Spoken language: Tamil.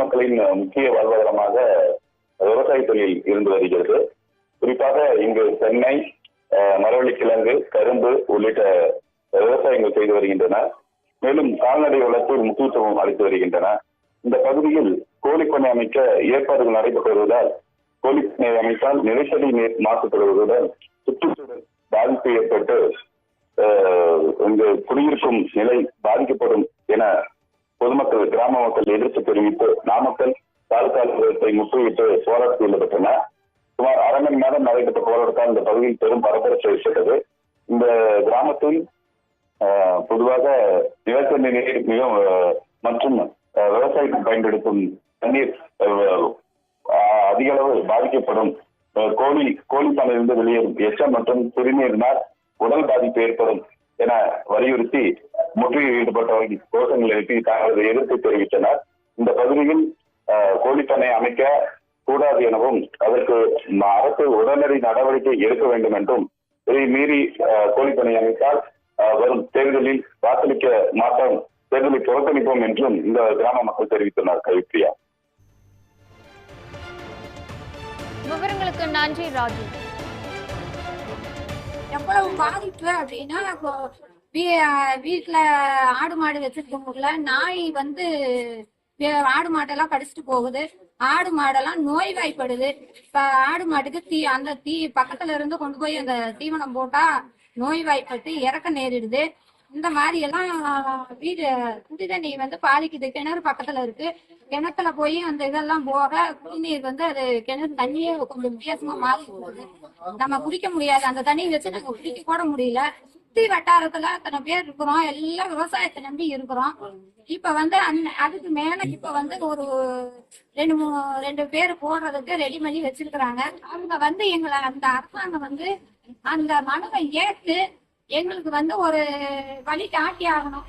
பொதுமக்களின் முக்கிய வாழ்வாதாரமாக விவசாய தொழில் இருந்து வருகிறது. குறிப்பாக இங்கு தென்னை மரவள்ளி மரவள்ளிக்கிழங்கு கரும்பு உள்ளிட்ட விவசாயங்கள் செய்து வருகின்றன. மேலும் கால்நடை வளர்ப்பு முக்கியத்துவம் அளித்து வருகின்றன. இந்த பகுதியில் கோழிப்பண்ணை அமைக்க ஏற்பாடுகள் நடைபெற்று வருவதால் கோழிப்பண்ணை அமைத்தால் நிலத்தடி நீர் மாசுபடுவதுடன் சுற்றுச்சூழல் பாதிப்பு ஏற்பட்டு இங்கு குடியிருக்கும் நிலை பாதிக்கப்படும் கிராம மக்கள் எதிர்ப்பு தெரிவித்து நாமக்கல் தாலுகா அலுவலகத்தை முற்றுகையிட்டு போராட்டத்தில் ஈடுபட்டன சுமார் அரை மணி நேரம் நடைபெற்ற போராட்டத்தால் இந்த பகுதியில் பெரும் பரபரப்பு ஏற்பட்டது. இந்த கிராமத்தில் ஆஹ், பொதுவாக நிலத்தடி நீர் மிக மற்றும் விவசாயிகள் பயன்படுத்தும் தண்ணீர் அதிக அளவு பாதிக்கப்படும். கோழி கோழி பண்ணையிலிருந்து வெளியேறும் எச்சம் மற்றும் சிறுநீரினால் உடல் பாதிப்பு ஏற்படும் என வலியுறுத்தி முற்றுகையில் ஈடுபட்டவர்கள் கோஷங்கள் எழுப்பி தங்களது எதிர்ப்பை தெரிவித்தனர். இந்த பகுதியில் கோழிப்பண்ணை அமைக்க கூடாது எனவும் அதற்கு அரசு உடனடி நடவடிக்கை எடுக்க வேண்டும் என்றும் இதை மீறி கோழிப்பண்ணை அமைத்தால் வரும் தேர்தலில் வாக்களிக்க மாட்டோம் தேர்தலை புறக்கணிப்போம் என்றும் இந்த கிராம மக்கள் தெரிவித்தனர் கவிப்ரியா விவரங்களுக்கு நன்றி ராஜு. எவ்வளவு பாதிப்பு அப்படின்னா வீ வீட்டுல ஆடு மாடு வச்சிருக்கவங்கள நாய் வந்து ஆடு மாட்டெல்லாம் கடிச்சிட்டு போகுது. ஆடு மாடெல்லாம் நோய்வாய்ப்படுது. இப்ப ஆடு மாட்டுக்கு தீ அந்த தீ பக்கத்துல இருந்து கொண்டு போய் அந்த தீவனம் போட்டா நோய்வாய்ப்பட்டு இறக்க நேரிடுது. இந்த மாதிரி எல்லாம் வீடு குடி தண்ணி வந்து பாதிக்குது. கிணறு பக்கத்துல இருக்கு. கிணத்துல போய் அந்த இதெல்லாம் போக குடிநீர் வந்து அது கிணறு தண்ணியே கொஞ்சம் வித்தியாசமா மாறி போகுது நம்ம குடிக்க முடியாது. அந்த தண்ணியை வச்சு நாங்க குடிக்க கூட முடியல. சுத்தி வட்டாரத்துல அத்தனை பேர் இருக்கிறோம். எல்லாம் விவசாயத்தை நம்பி இருக்கிறோம். இப்ப வந்து அந் அதுக்கு மேல இப்ப வந்து ஒரு ரெண்டு மூணு ரெண்டு பேர் போடுறதுக்கு ரெடி பண்ணி வச்சிருக்கிறாங்க. அவங்க வந்து எங்களை அந்த அரசாங்கம் வந்து அந்த மனுவை ஏற்று எங்களுக்கு வந்து ஒரு வழி காட்டி ஆகணும்